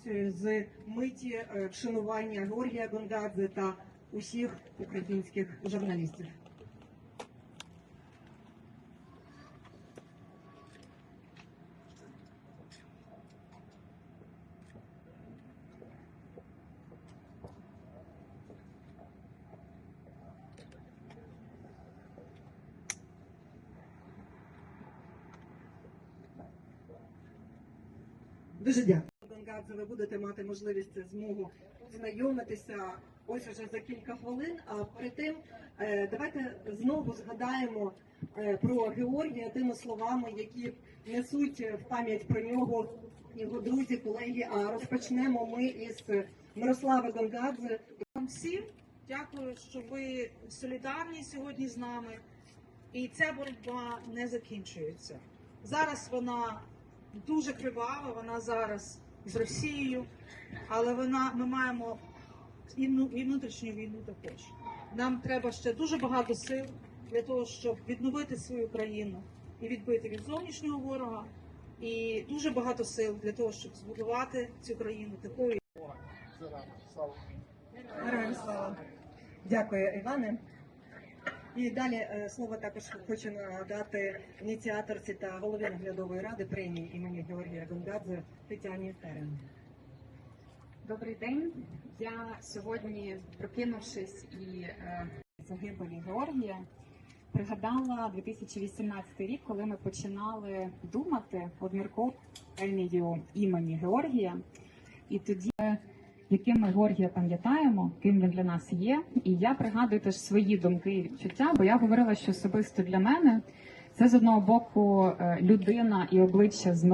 акцією з миті е, вшанування Георгія Гонгадзе та усіх українських журналістів. Дуже дякую. Гонгадзе, ви будете мати можливість змогу знайомитися ось уже за кілька хвилин. А перед тим е, давайте знову згадаємо е, про Георгія тими словами, які несуть в пам'ять про нього його друзі, колеги. А розпочнемо ми із Мирослави Гонгадзе. Вам всім дякую, що ви солідарні сьогодні з нами. І ця боротьба не закінчується. Зараз вона дуже кривава, вона зараз з Росією, але вона ми маємо і вну- і внутрішню війну також. Нам треба ще дуже багато сил для того, щоб відновити свою країну і відбити від зовнішнього ворога, і дуже багато сил для того, щоб збудувати цю країну такою. Героям слава. Дякую, Іване. І далі е, слово також хочу надати ініціаторці та голові наглядової ради премії імені Георгія Гонгадзе Тетяні Терен. Добрий день. Я сьогодні, прокинувшись і е, загибелі Георгія, пригадала 2018 рік, коли ми починали думати, премію імені Георгія. І тоді, е, яким ми Георгія пам'ятаємо, ким він для нас є. І я пригадую теж свої думки і відчуття, бо я говорила, що особисто для мене це з одного боку е, людина і обличчя з